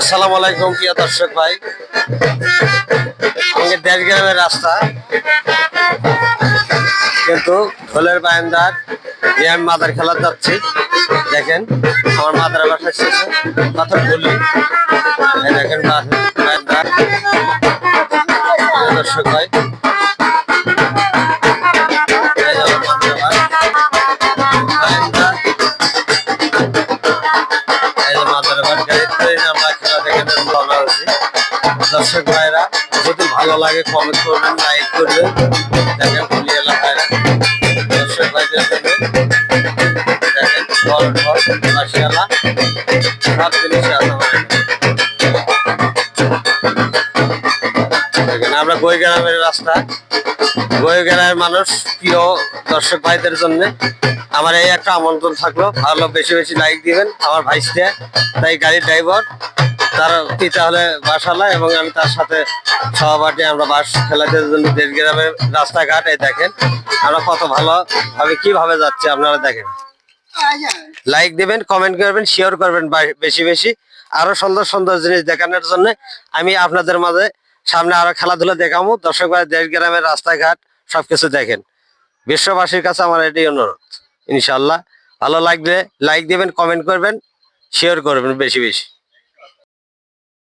আসসালামু আলাইকুম, প্রিয় দর্শক ভাই। আমাকে দেড় গ্রামের রাস্তা। কিন্তু ঢোলের বায়ান্দার দিয়ে আমি মাদার খেলা যাচ্ছি, দেখেন, আমার মাদার বাসা শেষে পাথর বলি দেখেন বায়ান্দার দর্শক ভাই যে মাদার বাস। আমরা খেলা দেখে রওনা হয়েছি দর্শক ভাইরা, যদি ভালো লাগে কমেন্ট করবেন লাইক করবেন, দেখেন দর্শক ভাইদের জন্য দেখেন সব জিনিস আছে। দেখেন, আমরা গই গ্রামের রাস্তা। গই গ্রামের মানুষ প্রিয় দর্শক ভাইদের জন্য। আমার এই একটা আমন্ত্রণ থাকল। ভালো বেশি বেশি লাইক দিবেন আমার ভাইসটা তাই গাড়ির ড্রাইভার তার পিতা হলে বাসালা এবং আমি তার সাথে সহপাঠী, আমরা বাস খেলাতে জন্য দেশ গ্রামের রাস্তাঘাট, এই দেখেন। আমরা কত ভালো ভাবে কীভাবে যাচ্ছি আপনারা দেখেন। লাইক দিবেন কমেন্ট করবেন শেয়ার করবেন বেশি বেশি। আরও সুন্দর সুন্দর জিনিস দেখানোর জন্য আমি আপনাদের মাঝে সামনে আরও খেলাধুলা দেখাবো। দর্শক ভাই, দেশ গ্রামের রাস্তাঘাট সবকিছু দেখেন। বিশ্ববাসীর কাছে আমার এটাই অনুরোধ। ইনশাল্লাহ ভালো লাগবে লাইক দেবেন কমেন্ট করবেন শেয়ার করবেন বেশি বেশি।